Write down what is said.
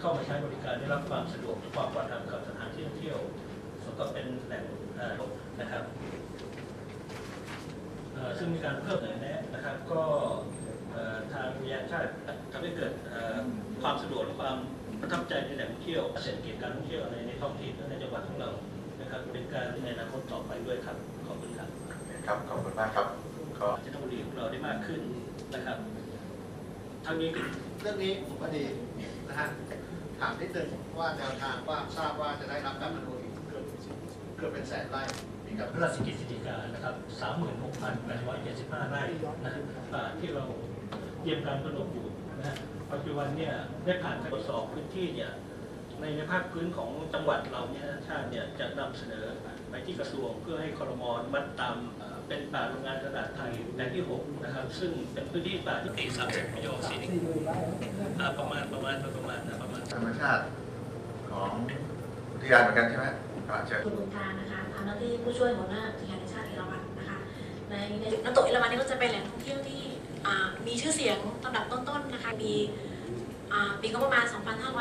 เข้ามาใช้บริการได้รับความสะดวกความปลอดภัยกับสถานที่ท่องเที่ยวสมกับเป็นแหล่งเอ่อนะครับเอ่อซึ่งมีการเพิ่มหน่อยแนะนะครับ ก็เอ่อทางวิทยาชาติทำให้เกิดเอ่อความสะดวกและความประทับใจในแหล่งท่องเที่ยวเศรษฐกิจการท่องเที่ยวในในท้องถิ่นและในจังหวัดของเรานะครับเป็นการในอนาคตต่อไปด้วยครับขอบคุณครับครับขอบคุณมากครับก็จันทบุรีของเราได้มากขึ้นนะครับทั้งนี้เรื่องนี้ผมว่าดีนะฮะ ถามนิดนึงว่าแนวทางว่าทราบว่าจะได้รับการอนุมัติเกือบเกือบเป็นแสนไร่มีกับพระราชกิจสิกานะครับ 36,875 ไร่นะฮะอ่าที่เราเยี่ยมการกำหนดอยู่นะฮะปัจจุบันเนี่ยได้ผ่านการตรวจสอบพื้นที่เนี่ยในในภาคพื้นของจังหวัดเราเนี่ยชาติเนี่ยจะนำเสนอไปที่กระทรวงเพื่อให้คอรมอนมัดตามเป็นป่าโรงงานกระดาษไทยแปลงที่ 6 นะครับ ซึ่งเป็นพื้นที่ป่าที่30ประโยชน์สี่ประมาณ รมาณธรรมชาติของอุทยานเหมือนกันใช่ไหมครับเชิญคุณบุญการนะคะทำหน้าที่ผู้ช่วยหัวหน้าอุทยานแห่งชาติเอราวัณนะคะ ในในน้ำตกเอราวัณนี่ก็จะเป็นแหล่งท่องเที่ยวที่มีชื่อเสียงลำดับต้นๆนะคะ มีปีก็ประมาณ 2,500